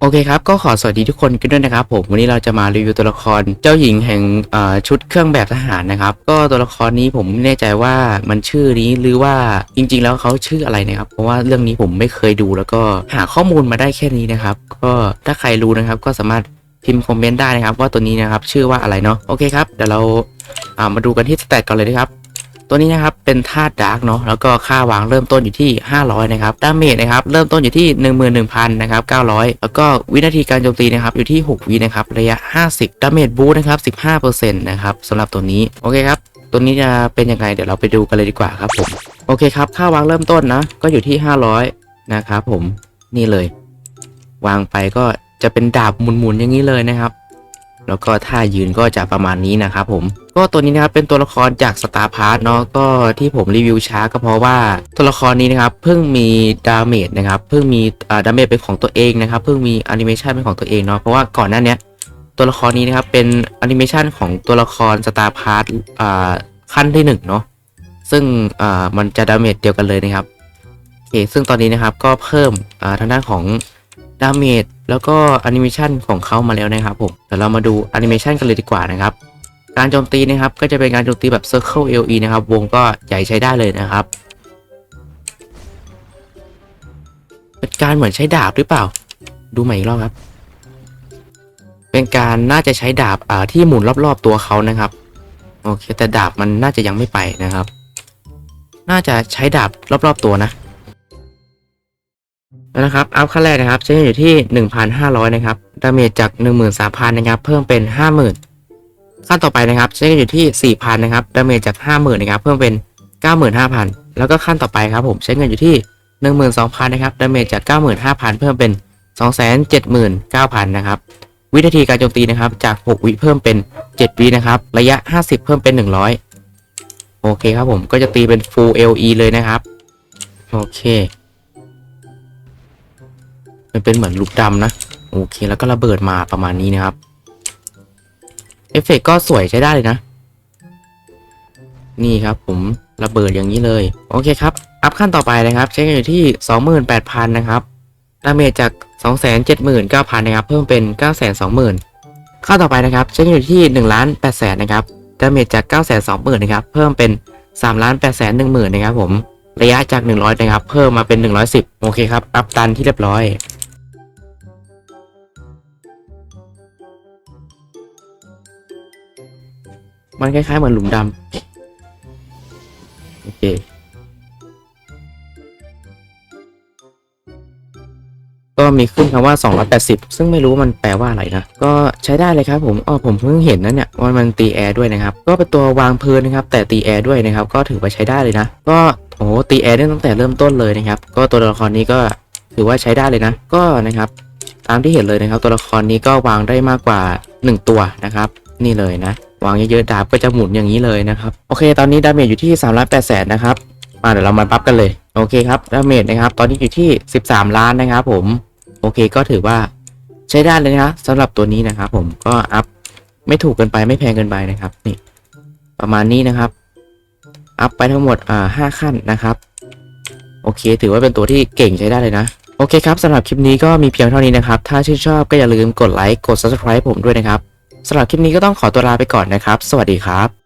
โอเคครับ ก็ขอสวัสดีทุกคนกันด้วยนะครับผมวันนี้เราจะมารีวิวตัวละครเจ้าหญิงแห่งชุดเครื่องแบบทหารนะครับ ก็ตัวละครนี้ผมไม่แน่ใจว่ามันชื่อนี้หรือว่าจริง ๆ แล้วเขาชื่ออะไรนะครับ เพราะว่าเรื่องนี้ผมไม่เคยดูแล้วก็หาข้อมูลมาได้แค่นี้นะครับ ก็ถ้าใครรู้นะครับก็สามารถพิมพ์คอมเมนต์ได้นะครับ ว่าตัวนี้นะครับชื่อว่าอะไรเนาะโอเคครับเดี๋ยวเราามาดูกันที่สเตตก่อนเลยนะครับ ตัวนี้นะครับเป็นธาตุดาร์กเนาะแล้วก็ค่าวางเริ่มต้นอยู่ที่ 500 นะครับดาเมจนะครับเริ่มต้นอยู่ที่ 11,000นะครับ900 แล้วก็วินาทีการโจมตีนะครับอยู่ที่ 6 วินะครับระยะ 50ดาเมจบูนะครับ15%นะครับสำหรับตัวนี้โอเคครับตัวนี้จะเป็นยังไงเดี๋ยวเราไปดูกันเลยดีกว่าครับผมโอเคครับค่าวางเริ่มต้นนะก็อยู่ที่ 500 นะครับผมนี่เลย วางไปก็จะเป็นดาบหมุนๆอย่างนี้เลยนะครับ แล้วก็ท่ายืนก็จะประมาณนี้นะครับผม ก็ตัวนี้นะครับเป็นตัวละครจากสตาร์พาร์ทเนาะก็ที่ผมรีวิวช้าก็เพราะว่าตัวละครนี้นะครับเพิ่งมีดาเมจนะครับเพิ่งมีอ่าดาเมจเป็นของตัวเองนะครับเพิ่งมีแอนิเมชันเป็นของตัวเองเนาะเพราะว่าก่อนหน้านี้ตัวละครนี้นะครับเป็นแอนิเมชันของตัวละครสตาร์พาร์ทอ่าขั้นที่หนึ่งเนาะซึ่งอ่ามันจะดาเมจเดียวกันเลยนะครับโอเคซึ่งตอนนี้นะครับก็เพิ่มอ่าทางด้านของดาเมจ แล้วก็แอนิเมชันของเขามาแล้วนะครับผมเดี๋ยวเรามาดูแอนิเมชันกันเลยดีกว่านะครับ การโจมตีนะครับก็จะเป็นการโจมตีแบบ Circle LE นะครับ วงก็ใหญ่ใช้ได้เลยนะครับเป็นการเหมือนใช้ดาบหรือเปล่า ดูใหม่อีกรอบครับ เป็นการน่าจะใช้ดาบอ่าที่หมุนรอบๆตัวเขานะครับโอเคแต่ดาบมันน่าจะยังไม่ไปนะครับ น่าจะใช้ดาบรอบๆตัวนะ นะครับอัพขั้นแรกนะครับใช้เงินอยู่ที่ 1,500 นะครับดาเมจจาก 13,000 นะครับ เพิ่มเป็น 50,000ขั้นต่อไปนะครับใช้เงินอยู่ที่ 4,000 นะครับดาเมจจาก 50,000 นะครับ เพิ่มเป็น 95,000 แล้วก็ขั้นต่อไปครับผมใช้เงินอยู่ที่ 12,000 นะครับดาเมจจาก 95,000 เพิ่มเป็น 279,000 นะครับวินาทีการโจมตีนะครับจาก 6 วิเพิ่มเป็น 7 วินะครับ ระยะ 50 เพิ่มเป็น 100 โอเคครับผมก็จะตีเป็น full LE เลยนะครับ โอเค มันเป็นเหมือนลูกดำนะ โอเค แล้วก็ระเบิดมาประมาณนี้นะครับ เอฟเฟกต์ก็สวยใช้ได้เลยนะ นี่ครับผมระเบิดอย่างนี้เลย โอเคครับ อัพขั้นต่อไปนะครับ ใช้กันอยู่ที่ 28,000 นะครับดาเมจจาก 279,000 นะครับ เพิ่มเป็น 920,000ขั้นต่อไปนะครับ ใช้กันอยู่ที่1ล้าน8แสนนะครับดาเมจจาก 920,000 นะครับ เพิ่มเป็น3ล้าน8แสน10,000 นะครับผม ระยะจาก 100 นะครับ เพิ่มมาเป็น 110 โอเคครับ อัพตันที่เรียบร้อย มันคล้ายๆเหมือนหลุมดำโอเคก็มีขึ้นคำว่า 280 ซึ่งไม่รู้มันแปลว่าอะไรนะ ก็ใช้ได้เลยครับผมอ๋อผมเพิ่งเห็นนะเนี่ยว่ามันตีแอร์ด้วยนะครับ ก็เป็นตัววางพื้นนะครับ แต่ตีแอร์ด้วยนะครับ ก็ถือว่าใช้ได้เลยนะ ก็โอ้ตีแอร์ได้ตั้งแต่เริ่มต้นเลยนะครับ ก็ตัวละครนี้ก็ถือว่าใช้ได้เลยนะ ก็นะครับ ตามที่เห็นเลยนะครับ ตัวละครนี้ก็วางได้มากกว่า 1 ตัวนะครับ นี่เลยนะ วางเยอะๆดาบก็จะหมุนอย่างนี้เลยนะครับโอเค ตอนนี้ดาเมจอยู่ที่3ล้าน8แสนนะครับมาเดี๋ยวเรามาปั๊บกันเลยโอเคครับดาเมจนะครับตอนนี้อยู่ที่ 13 ล้านนะครับผมโอเคก็ถือว่าใช้ได้เลยนะสำหรับตัวนี้นะครับผมก็อัพไม่ถูกเกินไปไม่แพงเกินไปนะครับนี่ประมาณนี้นะครับ อัพไปทั้งหมดอ่าห้าขั้นนะครับโอเค ถือว่าเป็นตัวที่เก่งใช้ได้เลยนะโอเคครับสำหรับคลิปนี้ก็มีเพียงเท่านี้นะครับ ถ้าชื่นชอบก็อย่าลืมกดไลค์กด subscribe ผมด้วยนะครับ สำหรับคลิปนี้ก็ต้องขอตัวลาไปก่อนนะครับ สวัสดีครับ